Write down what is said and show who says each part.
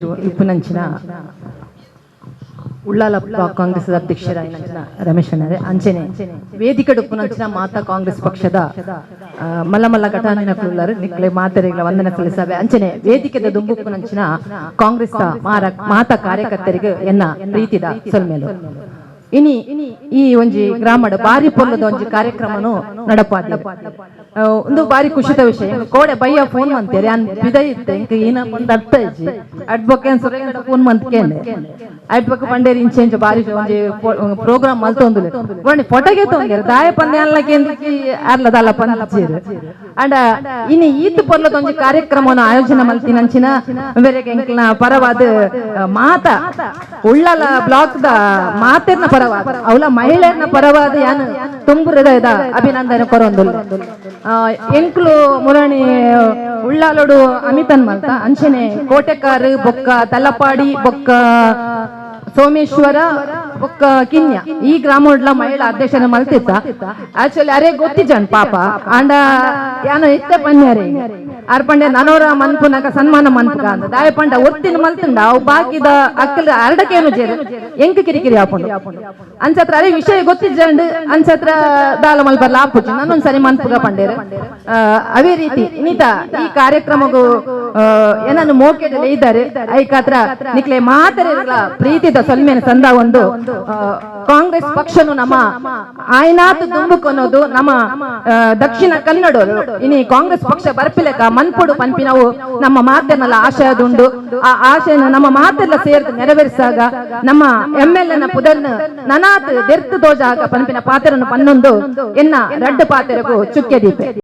Speaker 1: ಇಪ್ಪುನಂಚಿನ Ullal block Congress ಅಧ್ಯಕ್ಷರ ರಮೇಶ್ ಅಂಚನೆ ವೇದಿಕೆ ಉಪನಂಚಿನ ಮಾತಾ ಕಾಂಗ್ರೆಸ್ ಪಕ್ಷದ ಮಲ್ಲಮಲ್ಲ ಘಟನೆ ಕುಳ್ಳರು ನಿಕ್ಲೆ ವಂದನೆ ಸಲ್ಲಿಸವೆ ಅಂಚನೆ ವೇದಿಕೆದ ದುಂಬುಪ್ಪುನಂಚಿನ ಕಾಂಗ್ರೆಸ್ ಮಾರ, ಮಾತಾ ಕಾರ್ಯಕರ್ತರಿಗೆ ಎನ್ನ ಪ್ರೀತಿದ ಸೊಲ್ಮೇಲು. ಇನಿ, ಈ ಒಂಜಿ ಗ್ರಾಮಡ್ ಬಾರಿ ಪೊಲ್ಲದ ಒಂಜಿ ಕಾರ್ಯಕ್ರಮನು ನಡಪಾದ ಒಂದು ಬಾರಿ ಖುಷಿತ ವಿಷಯ. ಕೋಡೆ ಬಯ್ಯ ಫೋನ್ ಮಂತೇರಿ ಅನ್ ಬಿದ ಇತ್ತೆ, ಇಂಕ ಏನ ಒಂದು ಅರ್ಥ ಇಜ್ಜಿ. ಅಡ್ಬೊಕ್ಕೆ ಸುರೇಂದ್ರ ಫೋನ್ ಅಡ್ಬೊಕ್ಕ ಪಂಡೇರಿ ಬಾರಿ ಒಂಜಿ ಪ್ರೋಗ್ರಾಮ್ ಮಲ್ತೊಂದು ಗೊಂಡಿ ಫೋಟೋಗೆ ತೊಂದಿರ ದಾಯ ಪಂದ್ಯ ಕೇಂದ್ರಕ್ಕೆ ಅರ್ಲ ಅಂಡ ಇನಿ ಈತ್ ಪೊಲ್ಲದ ಒಂಜಿ ಕಾರ್ಯಕ್ರಮವನ್ನು ಆಯೋಜನೆ ಮಲ್ತಿನಂಚಿನ ಬೇರೆ ಎಂಕ್ಲ ಪರವಾದ ಮಾತ. ಉಳ್ಳಲ ಬ್ಲಾಕ್ ದ ಮಾತೆರ್ನ ಪರವಾದ. ಅವಳ ಪರವಾದ ಯಾನು? ತುಂಬು ಹೃದಯದ ಅಭಿನಂದನೆ ಕೊರೊಂದು ಎಂಕ್ಲು ಮುರಣಿ ಉಳ್ಳಾಲೋಡು ಅಮಿತನ್ ಮಲ್ತ ಅಂಚನೆ ಕೋಟೆಕಾರ್, ಬೊಕ್ಕ ತಲಪಾಡಿ, ಬೊಕ್ಕ ಸೋಮೇಶ್ವರ, ಬೊಕ್ಕ ಕಿನ್ಯ. ಈ ಗ್ರಾಮೋಡ್ಲ ಮಹಿಳಾ ಅಧ್ಯಕ್ಷನ ಮಲ್ತಿತ್ತ. ಆಕ್ಚುಲಿ ಅರೆ ಗೊತ್ತಿಜನ್ ಪಾಪ. ಆಂಡ ಯಾನ ಇತ್ತೆ ಪನ್ಯಾರೆ. ಅರ್ಪಂಡೆ ನನೋರ ಮನ್ಪುನಕ ಸನ್ಮಾನ ಮನ್ಪುಗ ಅಂತ ದಾಯ ಪಂಡ ಒತ್ತಿನ ಮಲ್ತಿಂಡ ಅವು ಬಾಕಿದ ಅಕ್ಕಲ ಅರಡಕೇನು ಜೇರು? ಎಂಕ ಕಿರಿಕಿರಿ ಆಪುಂಡು ಅನ್ಸತ್ರ ಅದೇ ವಿಷಯ ಗೊತ್ತಿಜ್ಜಂಡು ಅಂಚತ್ರ ದಾಲ ಮಲ್ಬರ್ಲ ಆಪುಜಿ ನಾನೊಂದ್ ಸರಿ ಮನ್ಪುಗ ಪಂಡೇರು ಆ, ಅವೇ ರೀತಿ ಇನ್ನಿತ ಈ ಕಾರ್ಯಕ್ರಮಗೂ ಏನನ್ನು ಮೋಕೆ ಇದ್ದಾರೆ. ಐಕಾತ್ರ ನಿಕ್ಲೆ ಮಾತ್ರ ಪ್ರೀತಿದ ಸೊಲ್ಮೆನ ಸಂದ ಒಂದು ಕಾಂಗ್ರೆಸ್ ಪಕ್ಷನು ನಮ್ಮ ಆಯ್ನಾತ್ ದುಂಬುಕೊನ್ನೋದು ನಮ್ಮ ದಕ್ಷಿಣ ಕನ್ನಡ ಇನಿ ಕಾಂಗ್ರೆಸ್ ಪಕ್ಷ ಬರ್ಪಿಲಕ ಮನ್ಪುಡು ಪನ್ಪಿನವು ನಮ್ಮ ಮಾತೆನಲ್ಲ ಆಶಯದುಂಡು. ಆ ಆಶಯನ ನಮ್ಮ ಮಾತೆಲ್ಲ ಸೇರ್ದು ನೆರವೇರಿಸಾಗ ನಮ್ಮ ಎಂ ಎಲ್ ಎನ ಪುದರ್ನ ನನಾತ್ ದೆರ್ತು ದೋಜಾಗ ಪನ್ಪಿನ ಪಾತೆರನ್ನು ಪನ್ನೊಂದು ಎನ್ನ ರಡ್ಡು ಪಾತೆರಗೂ ಚುಕ್ಕೆ ದೀಪೆ